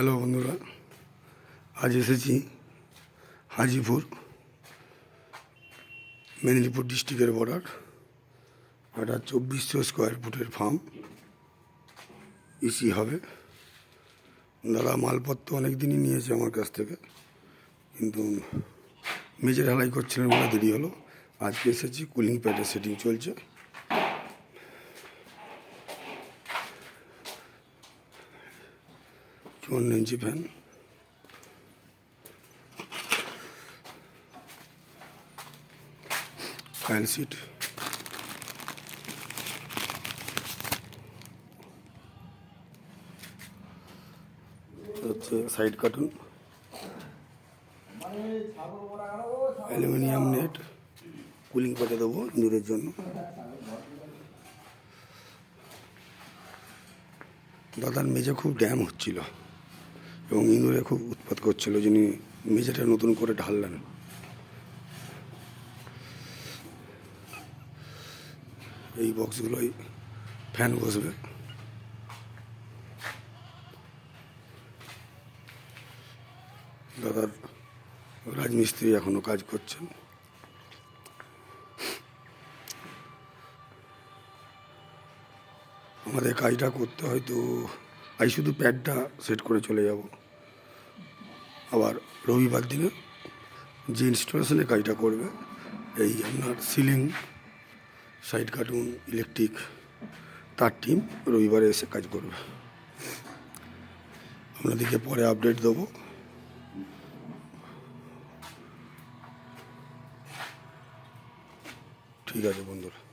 Hello বন্ধুরা, আজ এসেছি হাজিপুর, মেদিনীপুর ডিস্ট্রিক্টের বর্ডার একটা চব্বিশশো স্কোয়ার ফুটের ফার্ম, ইসি হবে। দাদা মালপত্র অনেক দিনই নিয়েছে আমার কাছ থেকে, কিন্তু মেজে ঢালাই করছিলেন বলে দেরি হলো। আজকে এসেছি কুলিং প্যাডের সেটিং চলছে। চুয়ান্ন ইঞ্চি ফ্যান ফাইল সিট হচ্ছে side cartoon aluminium net cooling পাটে দেবো ইঁদুরের জন্য। দাদার মেজে খুব ড্যাম হচ্ছিল। এবং ইঁদুরে খুব উৎপাত করছিল, যিনি মেঝেটা নতুন করে ঢাললেন। এই বক্সগুলোই ফ্যান বসবে। দাদার রাজমিস্ত্রি এখনও কাজ করছেন। আমাদের কাজটা করতে হয়তো আজ শুধু প্যাডটা সেট করে চলে যাব। আবার রবিবার দিনে যে ইনস্টলেশনে কাজটা করবে, এই আপনার সিলিং, সাইড কার্টুন, ইলেকট্রিক, তার টিম রবিবারে এসে কাজ করবে। আপনাদেরকে পরে আপডেট দেবো। ঠিক আছে বন্ধুরা।